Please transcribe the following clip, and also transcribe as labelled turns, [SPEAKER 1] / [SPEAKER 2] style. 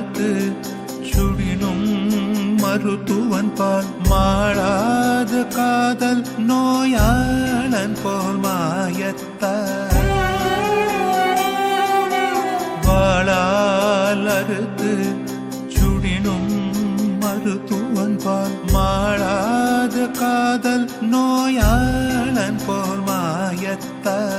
[SPEAKER 1] வாழ்த்து சுடினும் மருத்துவன் பால் மாறாத காதல் நோயாளன் போல் மாயத்தார் வாழால் அறுத்து சுடினும் மருத்துவன் பால் மாறாத காதல் நோயாளன் போல் மாயத்தார்